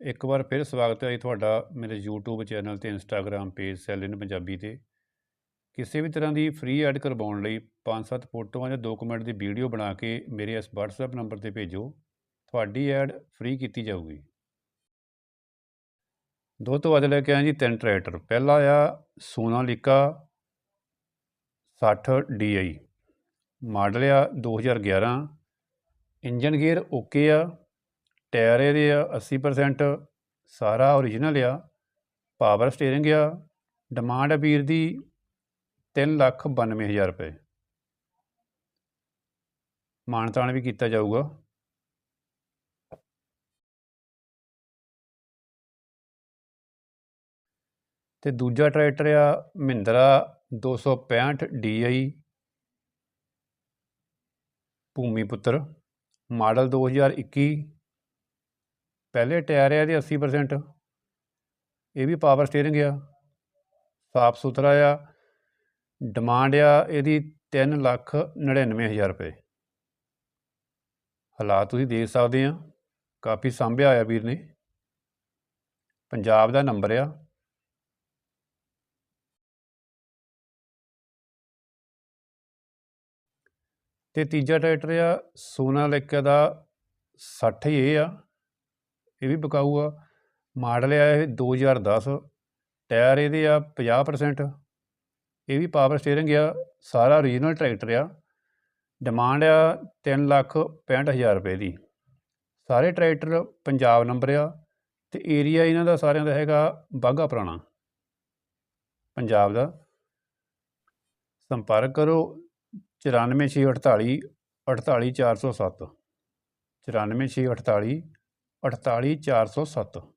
ਇੱਕ ਵਾਰ ਫਿਰ ਸਵਾਗਤ ਹੈ ਜੀ ਤੁਹਾਡਾ ਮੇਰੇ YouTube ਚੈਨਲ ਤੇ Instagram page sale in Punjabi ਤੇ। ਕਿਸੇ ਵੀ ਤਰ੍ਹਾਂ ਦੀ ਫ੍ਰੀ ਐਡ ਕਰਵਾਉਣ ਲਈ 5-7 ਫੋਟੋਆਂ ਜਾਂ 2 ਮਿੰਟ ਦੀ ਵੀਡੀਓ ਬਣਾ ਕੇ ਮੇਰੇ ਇਸ WhatsApp ਨੰਬਰ ਤੇ ਭੇਜੋ, ਤੁਹਾਡੀ ਐਡ ਫ੍ਰੀ ਕੀਤੀ ਜਾਊਗੀ। ਦੋ ਤੋਂ ਅੱਜ ਲੈ ਕੇ ਆਏ ਜੀ ਤਿੰਨ ਟਰੈਕਟਰ ਪਹਿਲਾ ਆ ਸੋਨਾਲੀਕਾ 60 DI ਮਾਡਲ ਆ 2011 ਇੰਜਨ ਗੇਅਰ ਓਕੇ ਆ। ਟਾਇਰ ਇਹਦੇ ਆ 80% ਸਾਰਾ ਓਰੀਜਨਲ ਆ ਪਾਵਰ ਸਟੀਅਰਿੰਗ ਆ ਡਿਮਾਂਡ ਆ ਵੀਰ ਦੀ ਤਿੰਨ ਲੱਖ ਬਾਨਵੇਂ ਹਜ਼ਾਰ ਰੁਪਏ। ਮਾਨਤਾਨ ਵੀ ਕੀਤਾ ਜਾਊਗਾ। ਤੇ ਦੂਜਾ ਟਰੈਕਟਰ ਆ ਮਹਿੰਦਰਾ 265 DI ਭੂਮੀ ਪੁੱਤਰ, ਮਾਡਲ 2021 ਪਹਿਲੇ ਟਾਇਰ ਆ ਇਹਦੇ 80% ਇਹ ਵੀ ਪਾਵਰ ਸਟੀਅਰਿੰਗ ਆ। ਸਾਫ਼ ਸੁਥਰਾ ਆ। ਡਿਮਾਂਡ ਆ ਇਹਦੀ 3 ਲੱਖ 99 ਹਜ਼ਾਰ ਰੁਪਏ। ਹਾਲਾਤ ਤੁਸੀਂ ਦੇਖ ਸਕਦੇ ਆ। ਕਾਫੀ ਸਾਂਭਿਆ ਆ ਵੀਰ ਨੇ। ਪੰਜਾਬ ਦਾ ਨੰਬਰ ਆ। ਤੇ ਤੀਜਾ ਟਰੈਕਟਰ ਆ ਸੋਨਾਲੀਕਾ ਦਾ 60 ਇਹ ਆ। ਇਹ ਵੀ ਬਕਾਊ ਆ ਮਾਡਲ ਆ ਇਹ 2010 ਟਾਇਰ ਇਹਦੇ ਆ 50% ਇਹ ਵੀ ਪਾਵਰ ਸਟੀਅਰਿੰਗ ਆ, ਸਾਰਾ ਓਰੀਜਨਲ ਟਰੈਕਟਰ ਆ। ਡਿਮਾਂਡ ਆ 3 ਲੱਖ 65 ਹਜ਼ਾਰ ਰੁਪਏ ਦੀ। ਸਾਰੇ ਟਰੈਕਟਰ ਪੰਜਾਬ ਨੰਬਰ ਆ ਤੇ ਏਰੀਆ ਇਹਨਾਂ ਦਾ ਸਾਰਿਆਂ ਦਾ ਹੈਗਾ ਬਾਘਾ ਪੁਰਾਣਾ। ਪੰਜਾਬ ਦਾ। ਸੰਪਰਕ ਕਰੋ 94648 48407 94648 48407